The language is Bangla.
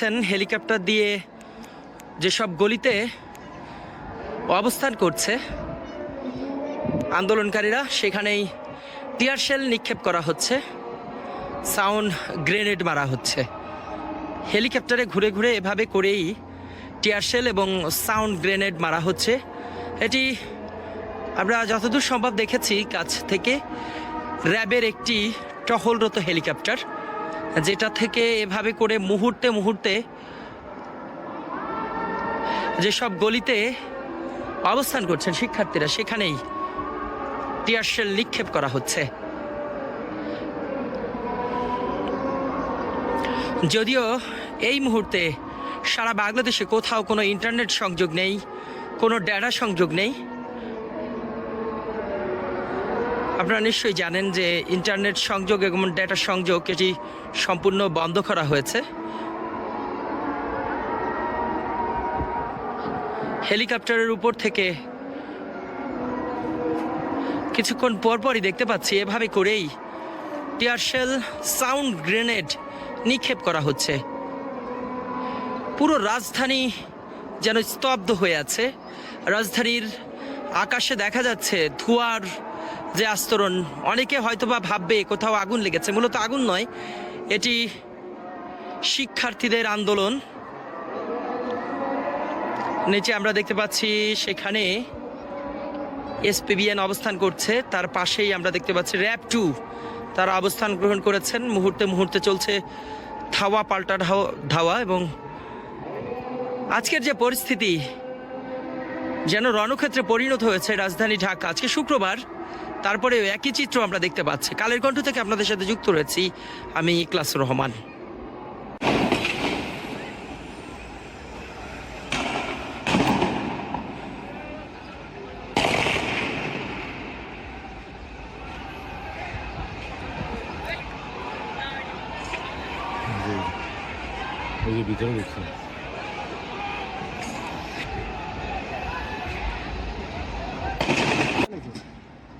পাচ্ছেন হেলিকপ্টার দিয়ে যেসব গলিতে অবস্থান করছে আন্দোলনকারীরা, সেখানেই টিয়ার শেল নিক্ষেপ করা হচ্ছে, সাউন্ড গ্রেনেড মারা হচ্ছে। হেলিকপ্টারে ঘুরে ঘুরে এভাবে করেই টিয়ার শেল এবং সাউন্ড গ্রেনেড মারা হচ্ছে। এটি আমরা যতদূর সম্ভব দেখেছি, কাছ থেকে র্যাবের একটি টহলরত হেলিকপ্টার। যেটা থেকে এভাবে করে মুহূর্তে মুহূর্তে যেসব গলিতে অবস্থান করছেন শিক্ষার্থীরা, সেখানেই টিয়ার শেল নিক্ষেপ করা হচ্ছে। যদিও এই মুহূর্তে সারা বাংলাদেশে কোথাও কোনো ইন্টারনেট সংযোগ নেই, কোনো ডেটা সংযোগ নেই আপনারা নিশ্চয়ই জানেন যে ইন্টারনেট সংযোগ এবং ডেটা সংযোগ এটি সম্পূর্ণ বন্ধ করা হয়েছে। হেলিকপ্টারের উপর থেকে কিছুক্ষণ পরপরই দেখতে পাচ্ছি, এভাবে করেই টিয়ারশেল সাউন্ড গ্রেনেড নিক্ষেপ করা হচ্ছে। পুরো রাজধানী যেন স্তব্ধ হয়ে আছে। রাজধানীর আকাশে দেখা যাচ্ছে ধোঁয়ার যে আস্তরণ। অনেকে হয়তোবা ভাববে, কোথাও আগুন লেগেছে। মূলত আগুন নয়, এটি শিক্ষার্থীদের আন্দোলন। নিচে আমরা দেখতে পাচ্ছি, সেখানে এসপিবিএন অবস্থান করছে। তার পাশেই আমরা দেখতে পাচ্ছি, র্যাব টু তারা অবস্থান গ্রহণ করেছেন। মুহূর্তে মুহূর্তে চলছে ধাওয়া, পাল্টা ধাও- ধাওয়া এবং আজকের যে পরিস্থিতি, যেন রণক্ষেত্রে পরিণত হয়েছে রাজধানী ঢাকা। আজকে শুক্রবার তারপরেও একই চিত্র আমরা দেখতে পাচ্ছি। কালের কণ্ঠ থেকে আপনাদের সাথে যুক্ত রয়েছি আমি ইকলাস রহমান। এই যে ভিতরে দেখছি